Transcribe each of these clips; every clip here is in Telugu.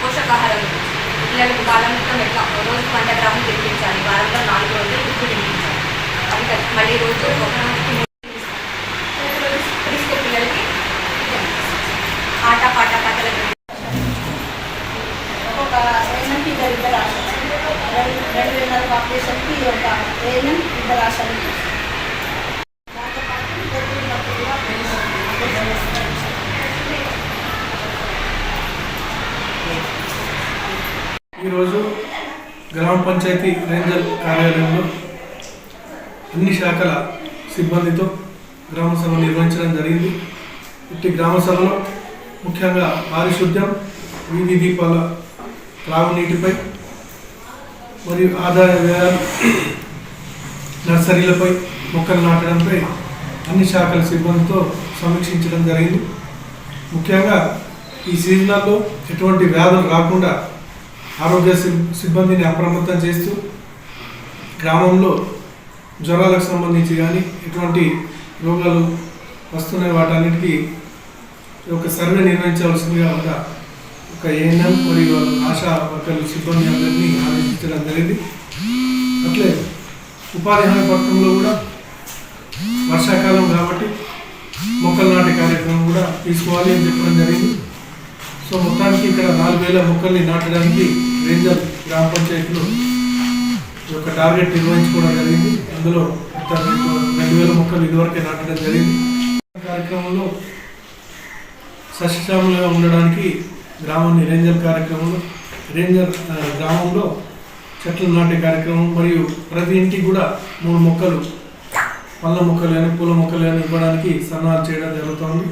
పోషకాహారం పిల్లలకు బాలమిత్రం రోజు వంద గ్రాములు తినిపించాలి నాలుగు రోజులు మళ్ళీ రోజు పిల్లలకి ఆట పాట పాటల ఒక రెండు వేల పాపులేషన్కి ఒక ఇద్దరు ఆశలు ఈరోజు గ్రామ పంచాయతీ రేంజర్ కార్యాలయంలో అన్ని శాఖల సిబ్బందితో గ్రామ సభ నిర్వహించడం జరిగింది. ఇట్టి గ్రామ సభలో ముఖ్యంగా పారిశుద్ధ్యం వీధి దీపాల త్రాగునీటిపై మరియు ఆదాయ వ్యయాలు నర్సరీలపై మొక్కలు నాటడంపై అన్ని శాఖల సిబ్బందితో సమీక్షించడం జరిగింది. ముఖ్యంగా ఈ సీజనల్లో ఎటువంటి వ్యాధులు రాకుండా ఆరోగ్య సిబ్- సిబ్బందిని అప్రమత్తం చేస్తూ గ్రామంలో జ్వరాలకు సంబంధించి కానీ ఎటువంటి రోగాలు వస్తున్నాయి వాటన్నిటికీ ఒక సర్వే నిర్వహించవలసిందిగా ఒక ఒక ఏఎన్ఎం మరియు ఆశా వర్కర్లు సిబ్బంది అందరినీ ఆలోచించడం జరిగింది. అట్లే ఉపాధి హామీ పథకంలో కూడా వర్షాకాలం కాబట్టి మొక్కలు నాటే కార్యక్రమం కూడా తీసుకోవాలి అని చెప్పడం జరిగింది. సో మొత్తానికి ఇక్కడ నాలుగు వేల మొక్కల్ని నాటడానికి రేంజర్ గ్రామ పంచాయతీలో యొక్క టార్గెట్ నిర్వహించుకోవడం జరిగింది. అందులో రెండు వేల మొక్కలు ఇదివరకే నాటడం జరిగింది. కార్యక్రమంలో సస్యశ్యామలుగా ఉండడానికి గ్రామాన్ని రేంజర్ కార్యక్రమంలో రేంజర్ గ్రామంలో చెట్లు నాటే కార్యక్రమం మరియు ప్రతి ఇంటికి కూడా మూడు మొక్కలు పళ్ళ మొక్కలు కానీ పూల మొక్కలు కానీ ఇవ్వడానికి సన్నాహాలు చేయడం జరుగుతుంది.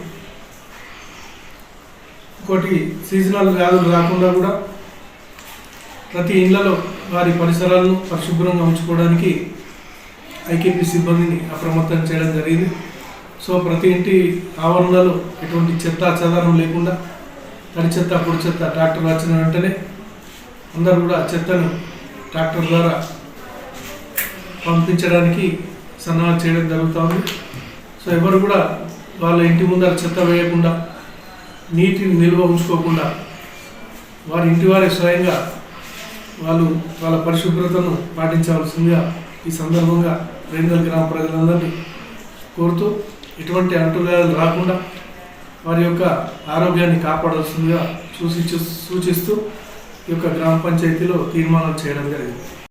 ఇంకోటి సీజనల్ వ్యాధులు రాకుండా కూడా ప్రతి ఇళ్ళలో వారి పరిసరాలను పరిశుభ్రంగా ఉంచుకోవడానికి ఐకేపీ సిబ్బందిని అప్రమత్తం చేయడం జరిగింది. సో ప్రతి ఇంటి ఆవరణలో ఎటువంటి చెత్త చెదారం లేకుండా తడి చెత్త పొడి చెత్త ట్రాక్టర్ వచ్చిన వెంటనే అందరూ కూడా చెత్తను ట్రాక్టర్ ద్వారా పంపించడానికి సన్నాహాలు చేయడం జరుగుతుంది సో ఎవరు కూడా వాళ్ళ ఇంటి ముందర చెత్త వేయకుండా నీటిని నిల్వ ఉంచుకోకుండా వారి ఇంటి వారే స్వయంగా వాళ్ళు వాళ్ళ పరిశుభ్రతను పాటించవలసిందిగా ఈ సందర్భంగా రేందల్ గ్రామ ప్రజలందరినీ కోరుతూ ఎటువంటి అంటువ్యాధులు రాకుండా వారి యొక్క ఆరోగ్యాన్ని కాపాడవలసిందిగా సూచించు సూచిస్తూ ఈ యొక్క గ్రామ పంచాయతీలో తీర్మానం చేయడం జరిగింది.